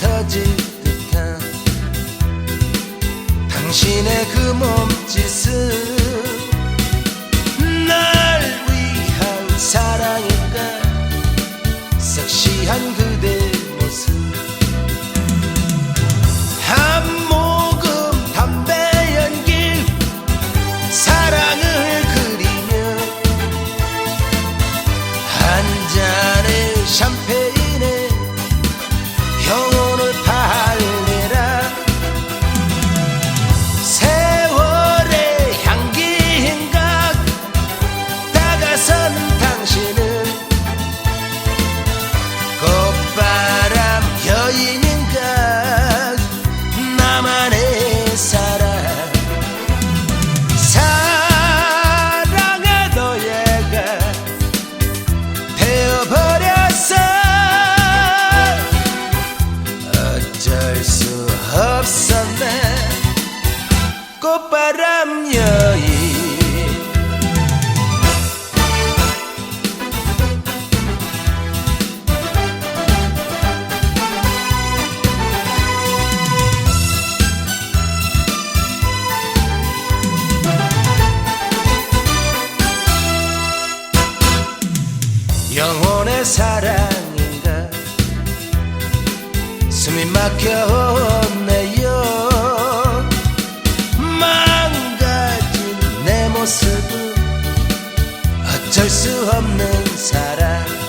터질 듯한 당신의 그 몸짓은 날 위한 사랑일까 섹시한 그대 모습. 한 모금 담배 연기 사랑을 그리며 한 잔의 샴페인 영혼의 사랑인가? 숨이 막혀오네요. 망가진 내 모습은 어쩔 수 없는 사랑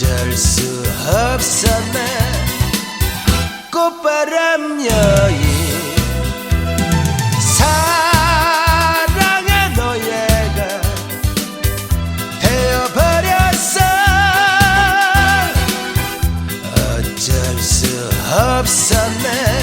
어쩔 수 없었네. 꽃바람 여인 사랑의 노예가 되어버렸어. 어쩔 수 없었네